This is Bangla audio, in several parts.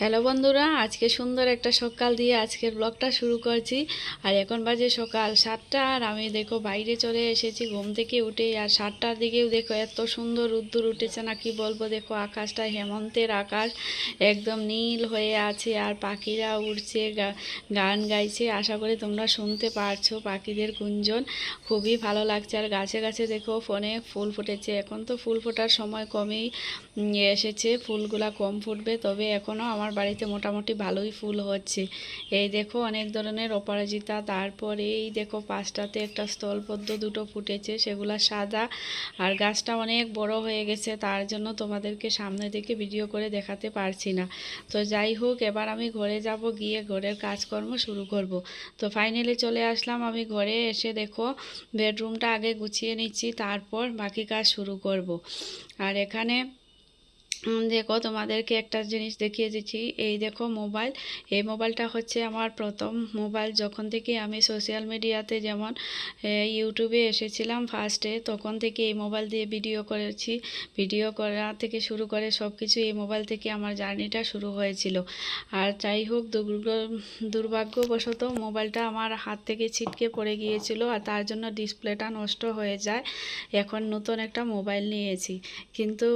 হ্যালো বন্ধুরা, আজকে সুন্দর একটা সকাল দিয়ে আজকের ব্লগটা শুরু করছি। আর এখন বাজে সকাল সাতটা, আর আমি দেখো বাইরে চলে এসেছি, ঘুম থেকে উঠে। আর সাতটার দিকেও দেখো এত সুন্দর উদ্দুর উঠেছে না, কি বলব? দেখো আকাশটা হেমন্তের আকাশ, একদম নীল হয়ে আছে, আর পাখিরা উড়ছে গান গাইছে। আশা করি তোমরা শুনতে পারছ পাখিদের গুঞ্জন। খুবই ভালো লাগছে। আর গাছে গাছে দেখো ফোনে ফুল ফুটেছে। এখন তো ফুল ফোটার সময় কমেই এসেছে। ফুলগুলা কম ফুটবে, তবে এখনও আমার বাড়িতে মোটামুটি ভালোই ফুল হচ্ছে। এই দেখো অনেক ধরনের অপরাজিতা, তারপরে এই দেখো পাঁচটাতে একটা স্থলপদ্ম দুটো ফুটেছে, সেগুলা সাদা। আর গাছটা অনেক বড় হয়ে গেছে, তার জন্য তোমাদেরকে সামনে থেকে ভিডিও করে দেখাতে পারছি না। তো যাই হোক, এবার আমি ঘরে যাব, গিয়ে ঘরের কাজকর্ম শুরু করব। তো ফাইনালি চলে আসলাম আমি ঘরে, এসে দেখো বেডরুমটা আগে গুছিয়ে নিচ্ছি, তারপর বাকি কাজ শুরু করব। আর এখানে দেখো তোমাদেরকে একটা জিনিস দেখিয়ে দিচ্ছি। এই দেখো মোবাইল। এই মোবাইলটা হচ্ছে আমার প্রথম মোবাইল। যখন থেকে আমি সোশ্যাল মিডিয়াতে যেমন ইউটিউবে এসেছিলাম ফার্স্টে তখন থেকে এই মোবাইল দিয়ে ভিডিও করেছি। ভিডিও করা থেকে শুরু করে সব কিছু এই মোবাইল থেকে আমার জার্নিটা শুরু হয়েছিল। আর যাই হোক দুর্ভাগ্যবশত মোবাইলটা আমার হাত থেকে ছিটকে পড়ে গিয়েছিল আর তার জন্য ডিসপ্লেটা নষ্ট হয়ে যায়। এখন নতুন একটা মোবাইল নিয়েছি। কিন্তু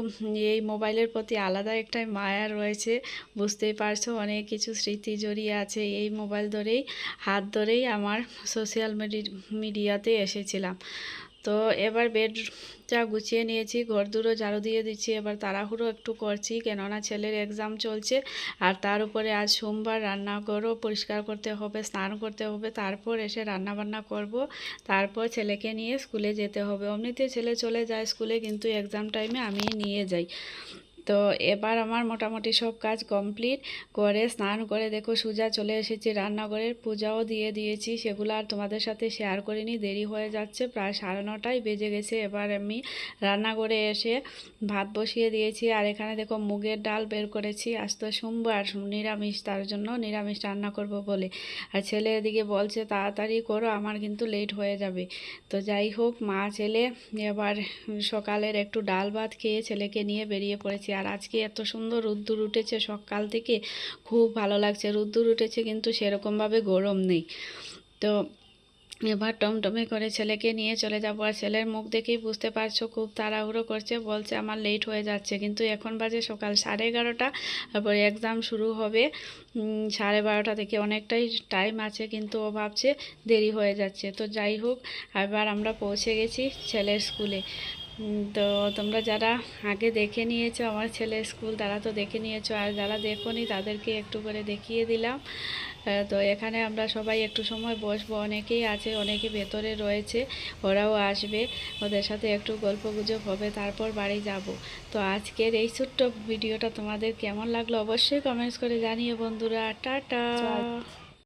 এই মোবাইলের প্রতি আলাদা একটা মায়া রয়েছে, বুঝতেই পারছ? অনেক কিছু স্মৃতি জড়িয়ে আছে। এই মোবাইল ধরেই, হাত ধরেই আমার সোশ্যাল মিডিয়াতে এসেছিলাম। তো এবার বেডটা গুছিয়ে নিয়েছি, ঘর দুটো ঝাড়ু দিয়ে দিচ্ছি, এবার তাড়াহুড়ো একটু করছি, কেননা ছেলের এক্সাম চলছে। আর তার উপরে আজ সোমবার রান্নাঘরও পরিষ্কার করতে হবে, স্নান করতে হবে, তারপর এসে রান্না বান্না করব, তারপর ছেলেকে নিয়ে স্কুলে যেতে হবে। অমনিতে ছেলে চলে যায় স্কুলে, কিন্তু এক্সাম টাইমে আমি নিয়ে যাই। তো এবার আমার মোটামুটি সব কাজ কমপ্লিট। করে স্নান করে দেখো সুজা চলে এসেছি, রান্নাঘরের পূজাও দিয়ে দিয়েছি। সেগুলো আর তোমাদের সাথে শেয়ার করিনি, দেরি হয়ে যাচ্ছে, প্রায় সাড়ে নটায় বেজে গেছে। এবার আমি রান্নাঘরে এসে ভাত বসিয়ে দিয়েছি। আর এখানে দেখো মুগের ডাল বের করেছি। আজ তো সোমবার, নিরামিষ, তার জন্য নিরামিষ রান্না করব বলে। আর ছেলে এদিকে বলছে, তাড়াতাড়ি করো, আমার কিন্তু লেট হয়ে যাবে। তো যাই হোক, মা, ছেলে, এবার সকালের একটু ডাল ভাত খেয়ে ছেলেকে নিয়ে বেরিয়ে পড়েছি। আর আজকে এত সুন্দর রোদ্দুর উঠেছে সকাল থেকে খুব ভালো লাগছে। রোদ্দুর উঠেছে কিন্তু সেরকমভাবে গরম নেই। তো এবার টমটমে করে ছেলেকে নিয়ে চলে যাব আর ছেলের মুখ দেখেই বুঝতে পারছ খুব তাড়াহুড়ো করছে, বলছে আমার লেট হয়ে যাচ্ছে। কিন্তু এখন বাজে সকাল সাড়ে এগারোটা, তারপরে এক্সাম শুরু হবে। সাড়ে বারোটা থেকে অনেকটাই টাইম আছে কিন্তু ও ভাবছে দেরি হয়ে যাচ্ছে। তো যাই হোক, এবার আমরা পৌঁছে গেছি ছেলের স্কুলে তো তোমরা যারা আগে দেখে নিয়েছো আমার ছেলে স্কুল, তারা তো দেখে নিয়েছো। আর যারা দেখোনি, তাদেরকে একটু করে দেখিয়ে দিলাম। তো এখানে আমরা সবাই একটু সময় বসবো। অনেকেই আছে, অনেকে ভেতরে রয়েছে, ওরাও আসবে। ওদের সাথে একটু গল্প গুজব হবে, তারপর বাড়ি যাব। তো আজকের এই ছোট্ট ভিডিওটা তোমাদের কেমন লাগল অবশ্যই কমেন্টস করে জানিও বন্ধুরা। টাটা!